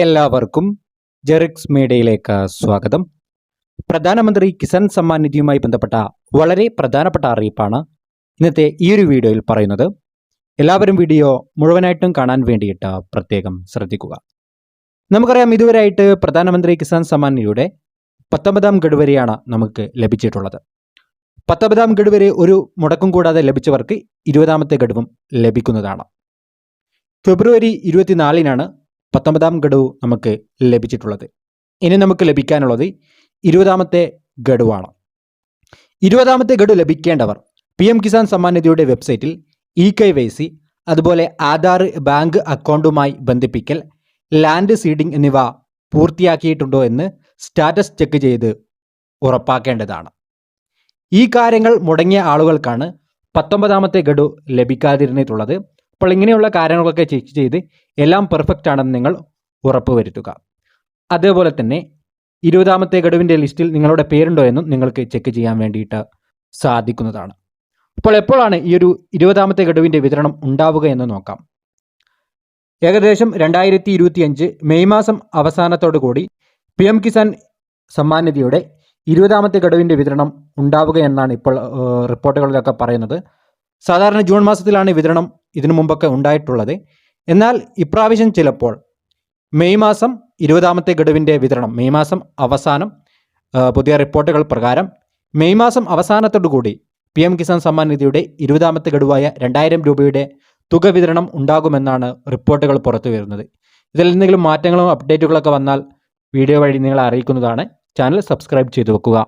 എല്ലാവർക്കും ജെറിക്സ് മീഡിയയിലേക്ക് സ്വാഗതം. പ്രധാനമന്ത്രി കിസാൻ സമ്മാൻ നിധിയുമായി ബന്ധപ്പെട്ട വളരെ പ്രധാനപ്പെട്ട അറിയിപ്പാണ് ഇന്നത്തെ ഈ ഒരു വീഡിയോയിൽ പറയുന്നത്. എല്ലാവരും വീഡിയോ മുഴുവനായിട്ടും കാണാൻ വേണ്ടിയിട്ട് പ്രത്യേകം ശ്രദ്ധിക്കുക. നമുക്കറിയാം ഇതുവരെയായിട്ട് പ്രധാനമന്ത്രി കിസാൻ സമ്മാൻ നിധിയുടെ പത്തൊമ്പതാം ഗഡു വരെയാണ് നമുക്ക് ലഭിച്ചിട്ടുള്ളത്. പത്തൊമ്പതാം ഗഡു വരെ ഒരു മുടക്കം കൂടാതെ ലഭിച്ചവർക്ക് ഇരുപതാമത്തെ ഗഡുവും ലഭിക്കുന്നതാണ്. ഫെബ്രുവരി ഇരുപത്തിനാലിനാണ് പത്തൊമ്പതാം ഗഡു നമുക്ക് ലഭിച്ചിട്ടുള്ളത്. ഇനി നമുക്ക് ലഭിക്കാനുള്ളത് ഇരുപതാമത്തെ ഗഡുവാണ്. ഇരുപതാമത്തെ ഗഡു ലഭിക്കേണ്ടവർ പി എം കിസാൻ സമ്മാൻ നിധിയുടെ വെബ്സൈറ്റിൽ ഇ കെ വൈ സി അതുപോലെ ആധാർ ബാങ്ക് അക്കൗണ്ടുമായി ബന്ധിപ്പിക്കൽ ലാൻഡ് സീഡിംഗ് എന്നിവ പൂർത്തിയാക്കിയിട്ടുണ്ടോ എന്ന് സ്റ്റാറ്റസ് ചെക്ക് ചെയ്ത് ഉറപ്പാക്കേണ്ടതാണ്. ഈ കാര്യങ്ങൾ മുടങ്ങിയ ആളുകൾക്കാണ് പത്തൊമ്പതാമത്തെ ഗഡു ലഭിക്കാതിരുന്നിട്ടുള്ളത്. അപ്പോൾ ഇങ്ങനെയുള്ള കാര്യങ്ങളൊക്കെ ചെക്ക് ചെയ്ത് എല്ലാം പെർഫെക്റ്റ് ആണെന്ന് നിങ്ങൾ ഉറപ്പ് വരുത്തുക അതേപോലെ തന്നെ ഇരുപതാമത്തെ ഗഡുവിന്റെ ലിസ്റ്റിൽ നിങ്ങളുടെ പേരുണ്ടോ എന്നും നിങ്ങൾക്ക് ചെക്ക് ചെയ്യാൻ വേണ്ടിയിട്ട് സാധിക്കുന്നതാണ്. അപ്പോൾ എപ്പോഴാണ് ഈ ഒരു ഇരുപതാമത്തെ ഗഡുവിന്റെ വിതരണം ഉണ്ടാവുക എന്ന് നോക്കാം. ഏകദേശം രണ്ടായിരത്തി ഇരുപത്തിയഞ്ച് മെയ് മാസം അവസാനത്തോടു കൂടി പി എം കിസാൻ സമ്മാൻ നിധിയുടെ ഇരുപതാമത്തെ ഗഡുവിന്റെ വിതരണം ഉണ്ടാവുക എന്നാണ് ഇപ്പോൾ റിപ്പോർട്ടുകളിലൊക്കെ പറയുന്നത്. സാധാരണ ജൂൺ മാസത്തിലാണ് വിതരണം ഇതിനു മുമ്പൊക്കെ ഉണ്ടായിട്ടുള്ളത്. എന്നാൽ ഇപ്രാവശ്യം ചിലപ്പോൾ മെയ് മാസം ഇരുപതാമത്തെ ഗഡുവിന്റെ വിതരണം മെയ് മാസം അവസാനം പുതിയ റിപ്പോർട്ടുകൾ പ്രകാരം മെയ് മാസം അവസാനത്തോടു കൂടി പി എം കിസാൻ സമ്മാൻ നിധിയുടെ ഇരുപതാമത്തെ ഗഡുവായ രണ്ടായിരം രൂപയുടെ തുക വിതരണം ഉണ്ടാകുമെന്നാണ് റിപ്പോർട്ടുകൾ പുറത്തു വരുന്നത്. ഇതിൽ എന്തെങ്കിലും മാറ്റങ്ങളും അപ്ഡേറ്റുകളൊക്കെ വന്നാൽ വീഡിയോ വഴി നിങ്ങളെ അറിയിക്കുന്നതാണ്. ചാനൽ സബ്സ്ക്രൈബ് ചെയ്തു വെക്കുക.